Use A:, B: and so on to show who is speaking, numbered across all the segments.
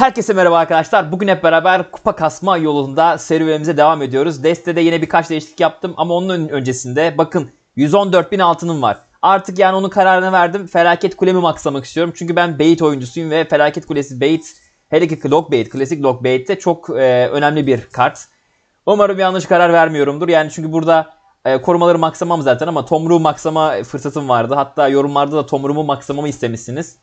A: Herkese merhaba arkadaşlar. Bugün hep beraber kupa kasma yolunda serüvenimize devam ediyoruz. Deste'de yine birkaç değişiklik yaptım ama onun ön- öncesinde bakın 114 bin altınım var. Artık yani onun kararını verdim. Felaket kulemi maksamak istiyorum. Çünkü ben bait oyuncusuyum ve Felaket Kulesi bait, hele ki log bait, klasik log bait'te çok e, önemli bir kart. Umarım yanlış karar vermiyorumdur. Yani çünkü burada e, korumaları maksamam zaten ama Tomruğu maksama fırsatım vardı. Hatta yorumlarda da Tomruğumu maksamamı istemişsiniz.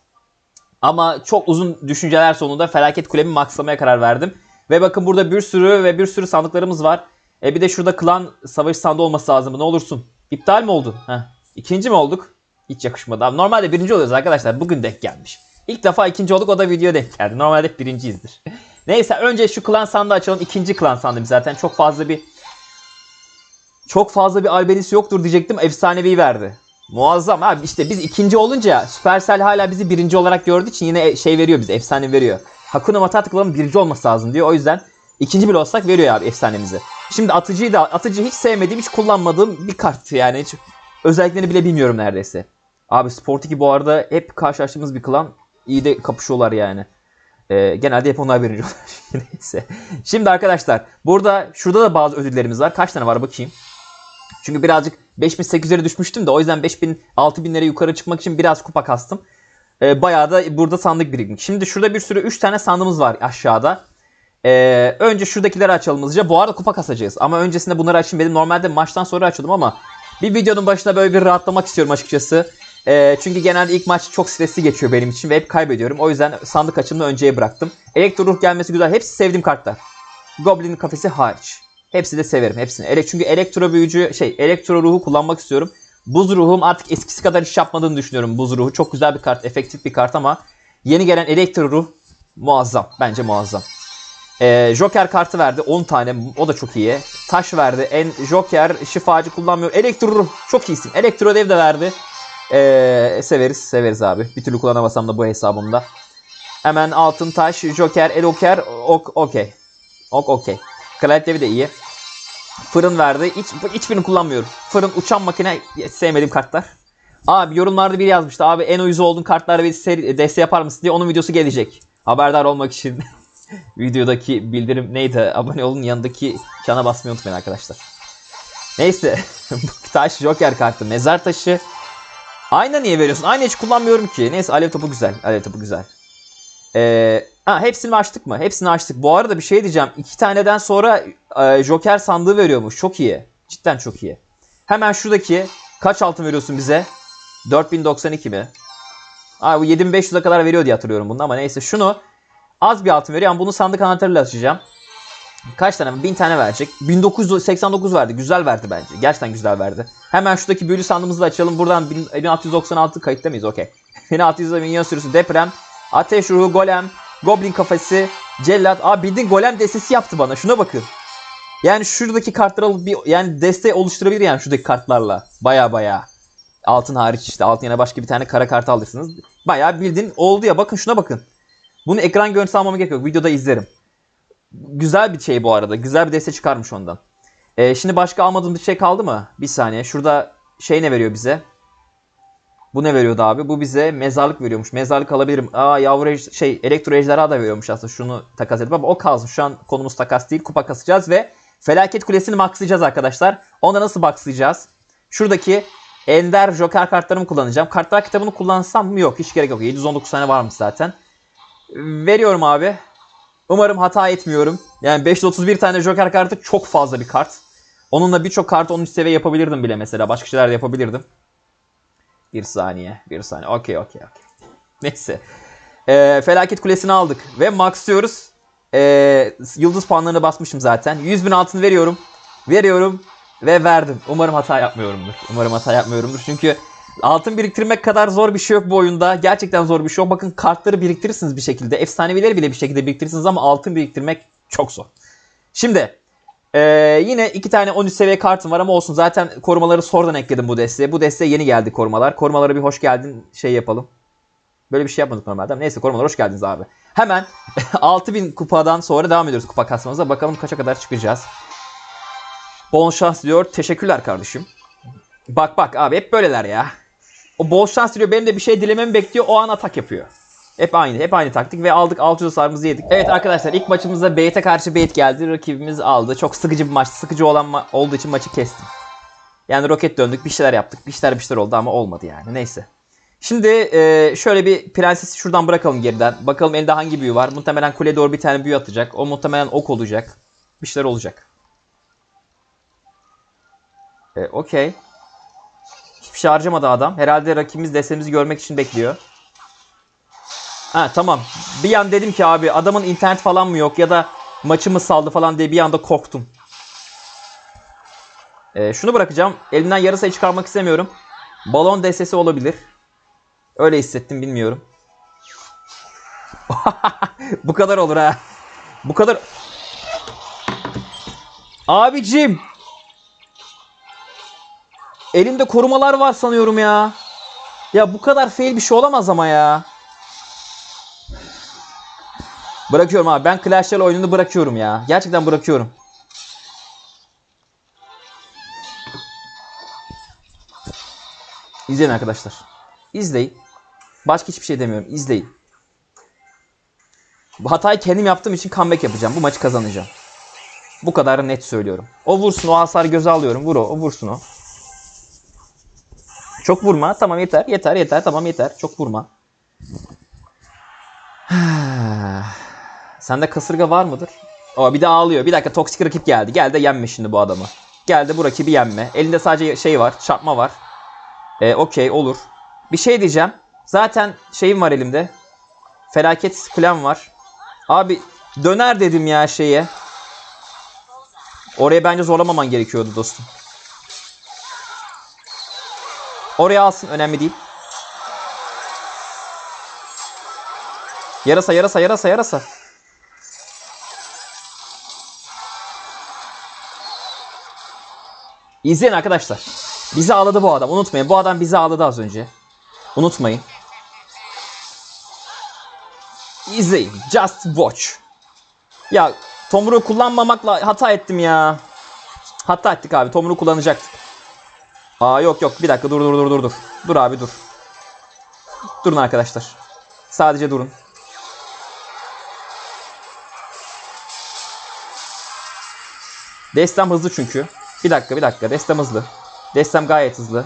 A: Ama çok uzun düşünceler sonunda felaket kulemi maxlamaya karar verdim. Ve bakın burada bir sürü ve bir sürü sandıklarımız var. E bir de şurada klan savaşı sandığı olması lazım. Ne olursun. İptal mi oldu? Heh. İkinci mi olduk? Hiç yakışmadı. Abi normalde birinci oluyoruz arkadaşlar. Bugün denk gelmiş. İlk defa ikinci olduk o da video denk geldi. Normalde hep birinciyizdir. Neyse önce şu klan sandığı açalım. İkinci klan sandığı zaten çok fazla bir çok fazla bir albenisi yoktur diyecektim. Efsanevi verdi. Muazzam abi işte biz ikinci olunca Supercell hala bizi birinci olarak gördüğü için yine şey veriyor bize efsane veriyor. Hakuna Club'ın birinci olması lazım diyor. O yüzden ikinci bile olsak veriyor abi efsanemizi. Şimdi atıcıyı da atıcı hiç sevmediğim hiç kullanmadığım bir kart yani hiç özelliklerini bile bilmiyorum neredeyse. Abi Sport bu arada hep karşılaştığımız bir klan iyi de kapışıyorlar yani. Ee, genelde hep onlar birinci oluyor. Neyse. Şimdi arkadaşlar burada şurada da bazı ödüllerimiz var. Kaç tane var bakayım. Çünkü birazcık 5800'lere düşmüştüm de o yüzden 5000 6000'lere yukarı çıkmak için biraz kupa kastım. Ee, bayağı da burada sandık birikmiş. Şimdi şurada bir sürü 3 tane sandığımız var aşağıda. Ee, önce şuradakileri açalım hızlıca. Bu arada kupa kasacağız. Ama öncesinde bunları açayım dedim. Normalde maçtan sonra açıyordum ama bir videonun başında böyle bir rahatlamak istiyorum açıkçası. Ee, çünkü genelde ilk maç çok stresli geçiyor benim için ve hep kaybediyorum. O yüzden sandık açımını önceye bıraktım. Elektro ruh gelmesi güzel. Hepsi sevdiğim kartlar. Goblin kafesi hariç. Hepsi de severim hepsini. Ele, çünkü elektro büyücü şey elektro ruhu kullanmak istiyorum. Buz ruhum artık eskisi kadar iş yapmadığını düşünüyorum buz ruhu. Çok güzel bir kart, efektif bir kart ama yeni gelen elektro ruh muazzam. Bence muazzam. Ee, Joker kartı verdi 10 tane o da çok iyi. Taş verdi. En Joker şifacı kullanmıyor. Elektro ruh çok iyisin. Elektro dev de verdi. Ee, severiz severiz abi. Bir türlü kullanamasam da bu hesabımda. Hemen altın taş, Joker, Eloker, ok okey. Ok okey. Kraliyet devi de iyi. Fırın verdi. Hiç, hiçbirini kullanmıyorum. Fırın, uçan makine sevmediğim kartlar. Abi yorumlarda biri yazmıştı. Abi en uyuz olduğun kartlara bir seri, deste yapar mısın diye onun videosu gelecek. Haberdar olmak için videodaki bildirim neydi? Abone olun yanındaki çana basmayı unutmayın arkadaşlar. Neyse. Taş Joker kartı. Mezar taşı. Ayna niye veriyorsun? Ayna hiç kullanmıyorum ki. Neyse alev topu güzel. Alev topu güzel. Ee, ha, hepsini açtık mı? Hepsini açtık. Bu arada bir şey diyeceğim. İki taneden sonra e, Joker sandığı veriyormuş. Çok iyi. Cidden çok iyi. Hemen şuradaki kaç altın veriyorsun bize? 4092 mi? Aa, bu 7500'e kadar veriyor diye hatırlıyorum bunu ama neyse şunu az bir altın veriyor ama bunu sandık anahtarıyla açacağım. Kaç tane? 1000 tane verecek. 1989 verdi. Güzel verdi bence. Gerçekten güzel verdi. Hemen şuradaki büyülü sandığımızı da açalım. Buradan 1696 kayıtta mıyız? Okey. 1600 milyon sürüsü deprem. Ateş ruhu, golem, goblin kafesi, cellat. Aa bildiğin golem destesi yaptı bana. Şuna bakın. Yani şuradaki kartları alıp bir yani deste oluşturabilir yani şuradaki kartlarla. Baya baya. Altın hariç işte. Altın yana başka bir tane kara kart alırsınız. Baya bildiğin oldu ya. Bakın şuna bakın. Bunu ekran görüntüsü almama gerek yok. Videoda izlerim. Güzel bir şey bu arada. Güzel bir deste çıkarmış ondan. Ee, şimdi başka almadığım bir şey kaldı mı? Bir saniye. Şurada şey ne veriyor bize? Bu ne veriyordu abi? Bu bize mezarlık veriyormuş. Mezarlık alabilirim. Aa yavru ej- şey elektro ejderha da veriyormuş aslında. Şunu takas edip ama o kalsın. Şu an konumuz takas değil. Kupa kasacağız ve felaket kulesini maxlayacağız arkadaşlar. Onda nasıl maxlayacağız? Şuradaki Ender Joker kartlarımı kullanacağım. Kartlar kitabını kullansam mı? Yok. Hiç gerek yok. 719 tane varmış zaten. Veriyorum abi. Umarım hata etmiyorum. Yani 531 tane Joker kartı çok fazla bir kart. Onunla birçok kartı 13 seviye yapabilirdim bile mesela. Başka şeyler de yapabilirdim. Bir saniye. Bir saniye. Okey okey okey. Neyse. Ee, felaket kulesini aldık. Ve maxlıyoruz. Ee, yıldız puanlarını basmışım zaten. 100 bin altın veriyorum. Veriyorum. Ve verdim. Umarım hata yapmıyorumdur. Umarım hata yapmıyorumdur. Çünkü altın biriktirmek kadar zor bir şey yok bu oyunda. Gerçekten zor bir şey yok. Bakın kartları biriktirirsiniz bir şekilde. Efsanevileri bile bir şekilde biriktirirsiniz ama altın biriktirmek çok zor. Şimdi ee, yine iki tane 13 seviye kartım var ama olsun. Zaten korumaları sonradan ekledim bu desteğe. Bu desteğe yeni geldi korumalar. Korumalara bir hoş geldin şey yapalım. Böyle bir şey yapmadık normalde. Neyse korumalar hoş geldiniz abi. Hemen 6000 kupadan sonra devam ediyoruz kupa kasmamıza. Bakalım kaça kadar çıkacağız. Bol şans diyor. Teşekkürler kardeşim. Bak bak abi hep böyleler ya. O bol şans diyor benim de bir şey dilememi bekliyor o an atak yapıyor. Hep aynı. Hep aynı taktik ve aldık 600 hasarımızı yedik. Evet arkadaşlar ilk maçımızda Bait'e karşı Bait geldi. Rakibimiz aldı. Çok sıkıcı bir maç. Sıkıcı olan ma- olduğu için maçı kestim. Yani roket döndük. Bir şeyler yaptık. Bir şeyler bir şeyler oldu ama olmadı yani. Neyse. Şimdi e, şöyle bir prensesi şuradan bırakalım geriden. Bakalım elde hangi büyü var. Muhtemelen kuleye doğru bir tane büyü atacak. O muhtemelen ok olacak. Bir şeyler olacak. E, Okey. Hiçbir şey harcamadı adam. Herhalde rakibimiz destemizi görmek için bekliyor. Ha tamam. Bir an dedim ki abi adamın internet falan mı yok ya da maçı mı saldı falan diye bir anda korktum. Ee, şunu bırakacağım. Elimden yarı çıkarmak istemiyorum. Balon destesi olabilir. Öyle hissettim bilmiyorum. Bu kadar olur ha. Bu kadar. Abicim. Elimde korumalar var sanıyorum ya. Ya bu kadar fail bir şey olamaz ama ya. Bırakıyorum abi. Ben Clash Royale oyununu bırakıyorum ya. Gerçekten bırakıyorum. İzleyin arkadaşlar. İzleyin. Başka hiçbir şey demiyorum. İzleyin. Bu hatayı kendim yaptığım için comeback yapacağım. Bu maçı kazanacağım. Bu kadar net söylüyorum. O vursun o hasarı göze alıyorum. Vur o. O vursun o. Çok vurma. Tamam yeter. Yeter yeter. Tamam yeter. Çok vurma. Sende kasırga var mıdır? O bir de ağlıyor. Bir dakika toksik rakip geldi. Gel de yenme şimdi bu adamı. Gel de bu rakibi yenme. Elinde sadece şey var. Çarpma var. E, Okey olur. Bir şey diyeceğim. Zaten şeyim var elimde. Felaket kulem var. Abi döner dedim ya şeye. Oraya bence zorlamaman gerekiyordu dostum. Oraya alsın önemli değil. Yarasa yarasa yarasa yarasa. İzleyin arkadaşlar. Bizi ağladı bu adam. Unutmayın. Bu adam bizi ağladı az önce. Unutmayın. İzleyin. Just watch. Ya Tomru kullanmamakla hata ettim ya. Hata ettik abi. Tomru kullanacaktık. Aa yok yok. Bir dakika dur dur dur dur dur. Dur abi dur. Durun arkadaşlar. Sadece durun. Destem hızlı çünkü. Bir dakika bir dakika. Destem hızlı. Destem gayet hızlı.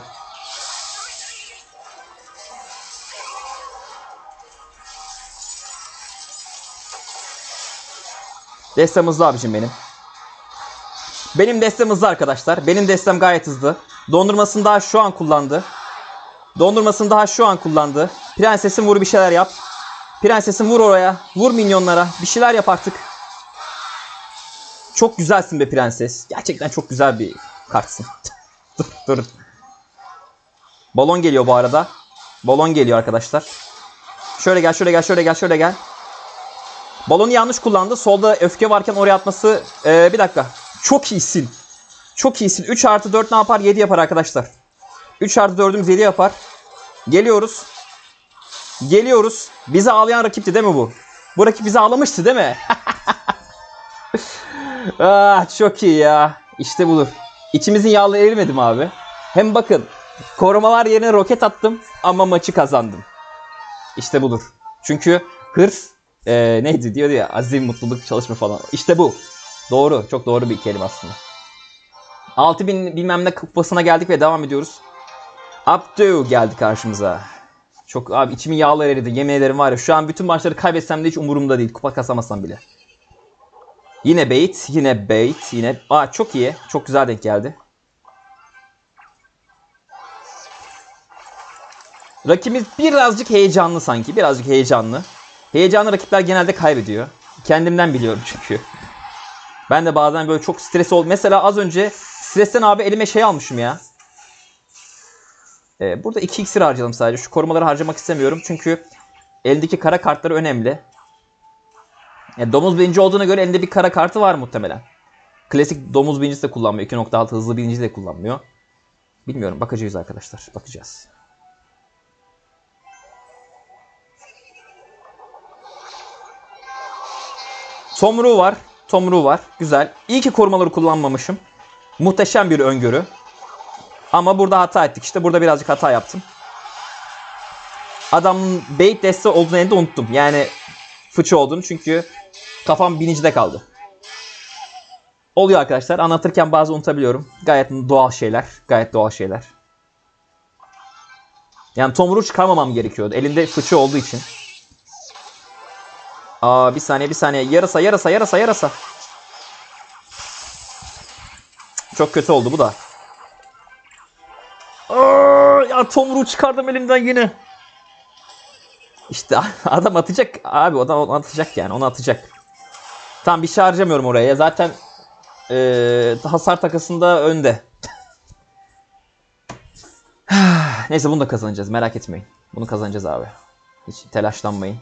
A: Destem hızlı abicim benim. Benim destem hızlı arkadaşlar. Benim destem gayet hızlı. Dondurmasını daha şu an kullandı. Dondurmasını daha şu an kullandı. Prensesim vur bir şeyler yap. Prensesim vur oraya. Vur minyonlara. Bir şeyler yap artık. Çok güzelsin be prenses. Gerçekten çok güzel bir kartsın. dur dur. Balon geliyor bu arada. Balon geliyor arkadaşlar. Şöyle gel, şöyle gel, şöyle gel, şöyle gel. Balonu yanlış kullandı. Solda öfke varken oraya atması... Ee, bir dakika. Çok iyisin. Çok iyisin. 3 artı 4 ne yapar? 7 yapar arkadaşlar. 3 artı 4'ümüz 7 yapar. Geliyoruz. Geliyoruz. Bizi ağlayan rakipti değil mi bu? Bu rakip bizi ağlamıştı değil mi? ah, çok iyi ya. İşte budur. İçimizin yağlı erimedim abi. Hem bakın korumalar yerine roket attım ama maçı kazandım. İşte budur. Çünkü hırs e, neydi diyordu ya azim, mutluluk, çalışma falan. İşte bu. Doğru. Çok doğru bir kelime aslında. 6000 bilmem ne kupasına geldik ve devam ediyoruz. Abdü geldi karşımıza. Çok abi içimin yağları eridi. Yemin ederim var ya şu an bütün maçları kaybetsem de hiç umurumda değil. Kupa kasamasam bile. Yine bait, yine bait, yine... Aa çok iyi. Çok güzel denk geldi. Rakibimiz birazcık heyecanlı sanki. Birazcık heyecanlı. Heyecanlı rakipler genelde kaybediyor. Kendimden biliyorum çünkü. Ben de bazen böyle çok stres ol. Mesela az önce stresten abi elime şey almışım ya. Ee, burada 2 iksir harcadım sadece. Şu korumaları harcamak istemiyorum. Çünkü eldeki kara kartları önemli. Yani domuz birinci olduğuna göre elinde bir kara kartı var muhtemelen. Klasik domuz birincisi de kullanmıyor. 2.6 hızlı birinci de kullanmıyor. Bilmiyorum. Bakacağız arkadaşlar. Bakacağız. Tomru var. Tomru var. Güzel. İyi ki korumaları kullanmamışım. Muhteşem bir öngörü. Ama burada hata ettik. İşte burada birazcık hata yaptım. adamın bait deste olduğunu da unuttum. Yani fıçı olduğunu çünkü kafam binicide kaldı. Oluyor arkadaşlar. Anlatırken bazı unutabiliyorum. Gayet doğal şeyler. Gayet doğal şeyler. Yani tomruğu çıkarmamam gerekiyordu. Elinde fıçı olduğu için. Aa bir saniye bir saniye. Yarasa yarasa yarasa yarasa. Çok kötü oldu bu da. Aa, ya tomruğu çıkardım elimden yine. İşte adam atacak abi o da onu atacak yani onu atacak. Tamam bir şey harcamıyorum oraya. Zaten ee, hasar takasında önde. Neyse bunu da kazanacağız merak etmeyin. Bunu kazanacağız abi. Hiç telaşlanmayın.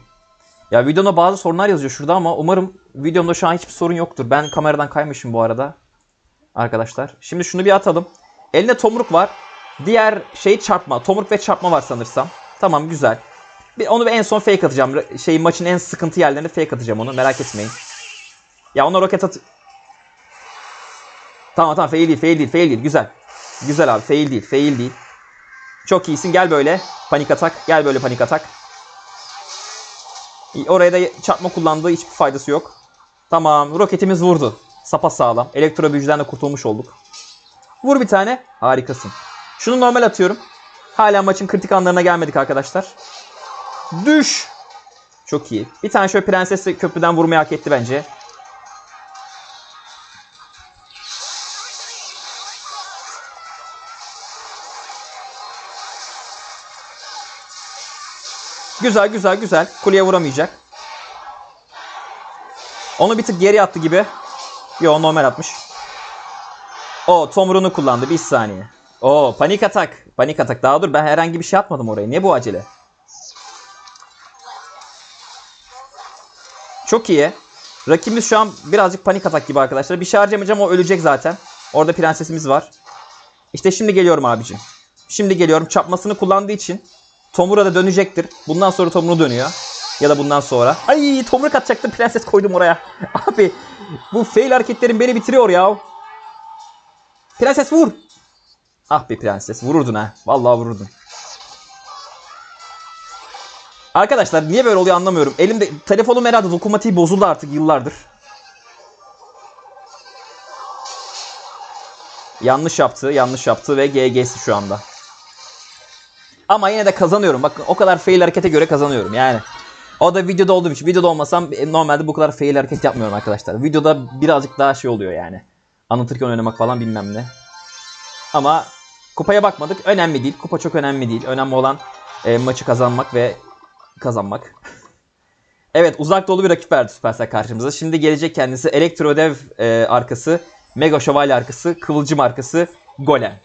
A: Ya videomda bazı sorunlar yazıyor şurada ama umarım videomda şu an hiçbir sorun yoktur. Ben kameradan kaymışım bu arada. Arkadaşlar. Şimdi şunu bir atalım. Elinde tomruk var. Diğer şey çarpma. Tomruk ve çarpma var sanırsam. Tamam güzel. Onu en son fake atacağım. Şey maçın en sıkıntı yerlerinde fake atacağım onu. Merak etmeyin. Ya ona roket at... Tamam tamam fail değil fail değil fail değil. Güzel. Güzel abi fail değil fail değil. Çok iyisin gel böyle. Panik atak. Gel böyle panik atak. Oraya da çarpma kullandığı hiçbir faydası yok. Tamam roketimiz vurdu. Sapa sağlam. Elektro büyücüden de kurtulmuş olduk. Vur bir tane. Harikasın. Şunu normal atıyorum. Hala maçın kritik anlarına gelmedik arkadaşlar. Düş. Çok iyi. Bir tane şöyle prensesi köprüden vurmayı hak etti bence. Güzel güzel güzel. Kuleye vuramayacak. Onu bir tık geri attı gibi. Yo normal atmış. O tomruğunu kullandı. Bir saniye. O panik atak. Panik atak. Daha dur ben herhangi bir şey atmadım oraya. Ne bu acele? Çok iyi. Rakibimiz şu an birazcık panik atak gibi arkadaşlar. Bir şey harcamayacağım o ölecek zaten. Orada prensesimiz var. İşte şimdi geliyorum abicim. Şimdi geliyorum. Çapmasını kullandığı için Tomura da dönecektir. Bundan sonra Tomura dönüyor. Ya da bundan sonra. Ay tomruk atacaktım prenses koydum oraya. Abi bu fail hareketlerin beni bitiriyor ya. Prenses vur. Ah be prenses vururdun ha. Vallahi vururdun. Arkadaşlar niye böyle oluyor anlamıyorum. Elimde telefonum herhalde dokunmatiği bozuldu artık yıllardır. Yanlış yaptı, yanlış yaptı ve GG'si şu anda. Ama yine de kazanıyorum. Bakın o kadar fail harekete göre kazanıyorum yani. O da videoda olduğum için. Videoda olmasam e, normalde bu kadar fail hareket yapmıyorum arkadaşlar. Videoda birazcık daha şey oluyor yani. Anlatırken oynamak falan bilmem ne. Ama kupaya bakmadık. Önemli değil. Kupa çok önemli değil. Önemli olan e, maçı kazanmak ve kazanmak. evet uzak dolu bir rakip verdi Supercell karşımıza. Şimdi gelecek kendisi Elektrodev e, arkası, Mega Şövalye arkası, Kıvılcım arkası, Golem.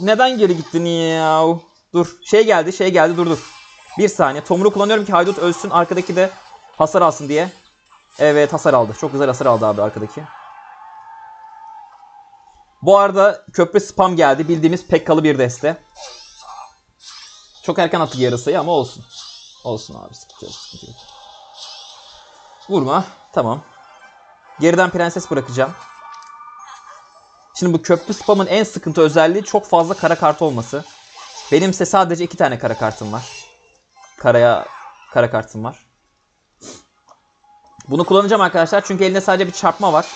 A: Neden geri gittin ya? Dur. Şey geldi, şey geldi. Dur dur. Bir saniye. Tomru kullanıyorum ki haydut ölsün. Arkadaki de hasar alsın diye. Evet hasar aldı. Çok güzel hasar aldı abi arkadaki. Bu arada köprü spam geldi. Bildiğimiz pekkalı bir deste. Çok erken attı yarısayı ama olsun. Olsun abi sıkıntı yok, sıkıntı yok. Vurma. Tamam. Geriden prenses bırakacağım. Şimdi bu köprü spamın en sıkıntı özelliği çok fazla kara kart olması. Benimse sadece iki tane kara kartım var. Karaya kara kartım var. Bunu kullanacağım arkadaşlar çünkü elinde sadece bir çarpma var.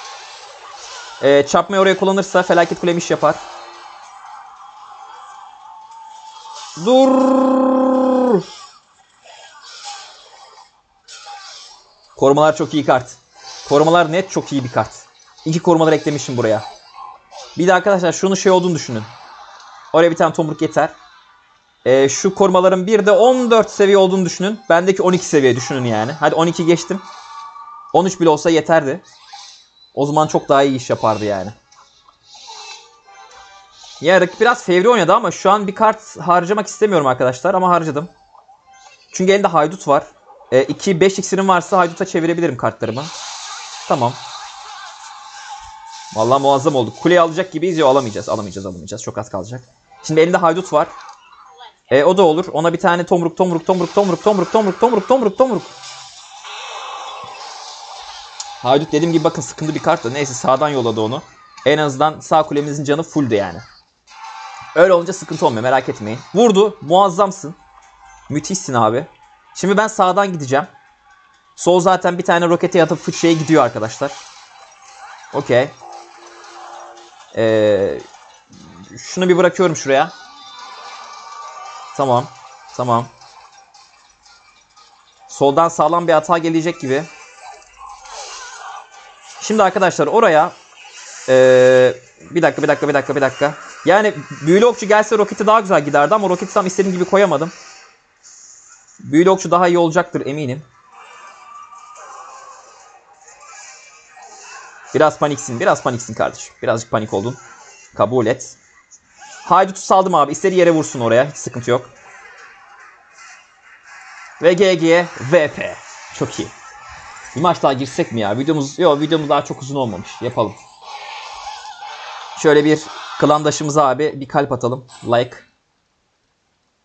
A: Ee, çarpmayı oraya kullanırsa felaket kulemiş yapar. Dur. Korumalar çok iyi kart. Korumalar net çok iyi bir kart. İki korumalar eklemişim buraya. Bir de arkadaşlar şunu şey olduğunu düşünün. Oraya bir tane tomruk yeter. Ee, şu korumaların bir de 14 seviye olduğunu düşünün. Bendeki 12 seviye düşünün yani. Hadi 12 geçtim. 13 bile olsa yeterdi. O zaman çok daha iyi iş yapardı yani. Ya rakip biraz fevri oynadı ama şu an bir kart harcamak istemiyorum arkadaşlar ama harcadım. Çünkü elinde haydut var. 2 e, 5 iksirim varsa hayduta çevirebilirim kartlarımı. Tamam. Vallahi muazzam olduk. Kuleyi alacak gibiyiz ya alamayacağız. Alamayacağız alamayacağız. Çok az kalacak. Şimdi elinde haydut var. E, o da olur. Ona bir tane tomruk tomruk tomruk tomruk tomruk tomruk tomruk tomruk tomruk. Haydut dediğim gibi bakın sıkıntı bir kart da neyse sağdan yolladı onu. En azından sağ kulemizin canı fulldü yani. Öyle olunca sıkıntı olmuyor merak etmeyin. Vurdu. Muazzamsın. Müthişsin abi. Şimdi ben sağdan gideceğim. Sol zaten bir tane rokete yatıp fıçıya gidiyor arkadaşlar. Okey. Ee, şunu bir bırakıyorum şuraya. Tamam. Tamam. Soldan sağlam bir hata gelecek gibi. Şimdi arkadaşlar oraya ee, bir dakika bir dakika bir dakika bir dakika. Yani büyülü okçu gelse roketi daha güzel giderdi ama roketi tam istediğim gibi koyamadım. Büyülü okçu daha iyi olacaktır eminim. Biraz paniksin. Biraz paniksin kardeşim. Birazcık panik oldun. Kabul et. Haydut'u saldım abi. İstediği yere vursun oraya. Hiç sıkıntı yok. Ve GG VP. Çok iyi. Bir maç daha girsek mi ya? Videomuz yok videomuz daha çok uzun olmamış. Yapalım. Şöyle bir klandaşımıza abi bir kalp atalım. Like.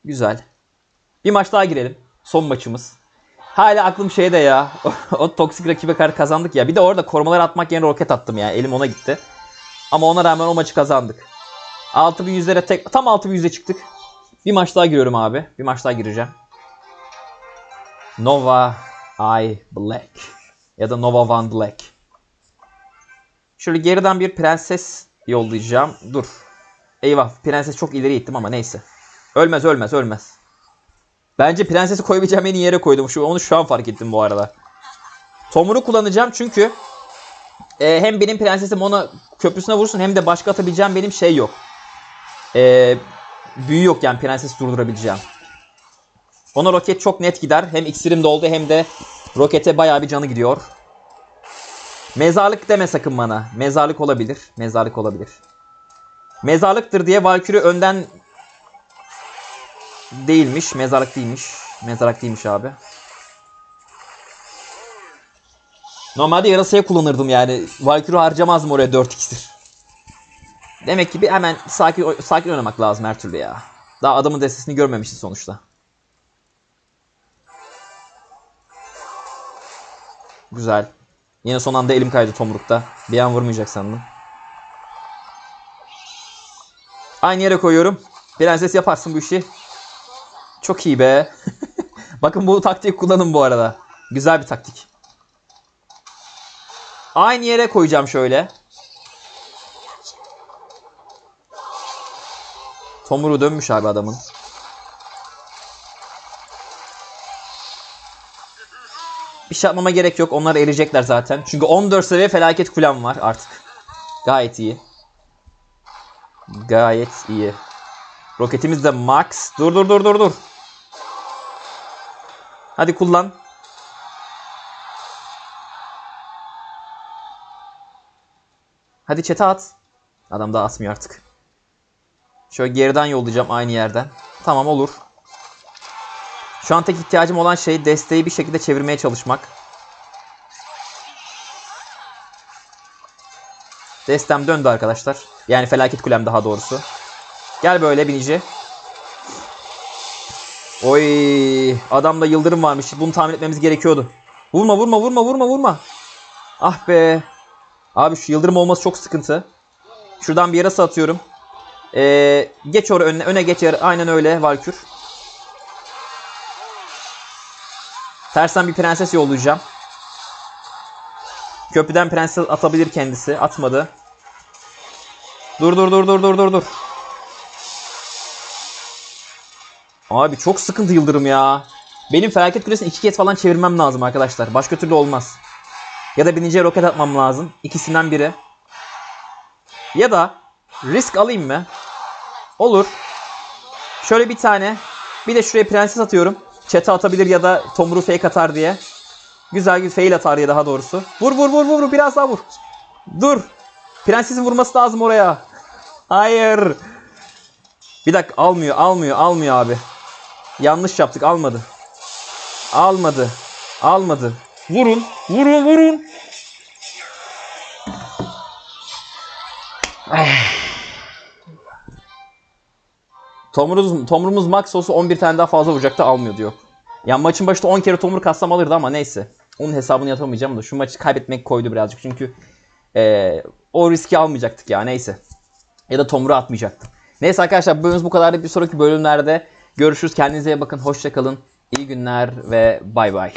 A: Güzel. Bir maç daha girelim. Son maçımız. Hala aklım şeyde ya. o toksik rakibe karşı kazandık ya. Bir de orada korumalar atmak yerine roket attım ya. Elim ona gitti. Ama ona rağmen o maçı kazandık. 6100'lere tek tam 6100'e çıktık. Bir maç daha giriyorum abi. Bir maç daha gireceğim. Nova I Black ya da Nova Van Black. Şöyle geriden bir prenses yollayacağım. Dur. Eyvah prenses çok ileri gittim ama neyse. Ölmez ölmez ölmez. Bence prensesi koyabileceğim en iyi yere koydum. Şu, onu şu an fark ettim bu arada. Tomur'u kullanacağım çünkü e, hem benim prensesim ona köprüsüne vursun hem de başka atabileceğim benim şey yok. E, büyü yok yani prenses durdurabileceğim. Ona roket çok net gider. Hem iksirim doldu hem de rokete bayağı bir canı gidiyor. Mezarlık deme sakın bana. Mezarlık olabilir. Mezarlık olabilir. Mezarlıktır diye Valkyrie önden değilmiş. Mezarlık değilmiş. Mezarlık değilmiş abi. Normalde yarasaya kullanırdım yani. Valkyrie harcamazdım oraya 4 iksir. Demek ki bir hemen sakin sakin oynamak lazım her türlü ya. Daha adamın destesini görmemişti sonuçta. Güzel. Yine son anda elim kaydı tomrukta. Bir an vurmayacak sandım. Aynı yere koyuyorum. Prenses yaparsın bu işi. Çok iyi be. Bakın bu taktiği kullanın bu arada. Güzel bir taktik. Aynı yere koyacağım şöyle. Tomuru dönmüş abi adamın. Bir şey yapmama gerek yok. Onlar eriyecekler zaten. Çünkü 14 seviye felaket kulem var artık. Gayet iyi. Gayet iyi. Roketimiz de max. Dur dur dur dur dur. Hadi kullan. Hadi çete at. Adam daha atmıyor artık. Şöyle geriden yollayacağım aynı yerden. Tamam olur. Şu an tek ihtiyacım olan şey desteği bir şekilde çevirmeye çalışmak. Destem döndü arkadaşlar. Yani felaket kulem daha doğrusu. Gel böyle binici. Oy, adamda yıldırım varmış. Bunu tahmin etmemiz gerekiyordu. Vurma, vurma, vurma, vurma, vurma. Ah be. Abi şu yıldırım olması çok sıkıntı. Şuradan bir yarası atıyorum. Ee, geç oraya öne, öne geç. Aynen öyle Valkür. Tersten bir prenses yollayacağım. Köprüden prenses atabilir kendisi. Atmadı. Dur dur dur dur dur dur dur. Abi çok sıkıntı yıldırım ya. Benim felaket kulesini iki kez falan çevirmem lazım arkadaşlar. Başka türlü olmaz. Ya da biniciye roket atmam lazım. İkisinden biri. Ya da risk alayım mı? Olur. Şöyle bir tane. Bir de şuraya prenses atıyorum. Çete atabilir ya da tomru fake atar diye. Güzel bir fail atar ya daha doğrusu. Vur vur vur vur biraz daha vur. Dur. Prensesin vurması lazım oraya. Hayır. Bir dakika almıyor almıyor almıyor abi. Yanlış yaptık almadı. Almadı. Almadı. Vurun. Vurun vurun. Tomurumuz, tomurumuz max olsa 11 tane daha fazla vuracaktı almıyor diyor. Yani maçın başında 10 kere tomur kassam alırdı ama neyse. Onun hesabını yapamayacağım da şu maçı kaybetmek koydu birazcık. Çünkü ee, o riski almayacaktık ya neyse. Ya da tomuru atmayacaktım. Neyse arkadaşlar bölümümüz bu kadardı. Bir sonraki bölümlerde görüşürüz. Kendinize iyi bakın. Hoşçakalın. İyi günler ve bay bay.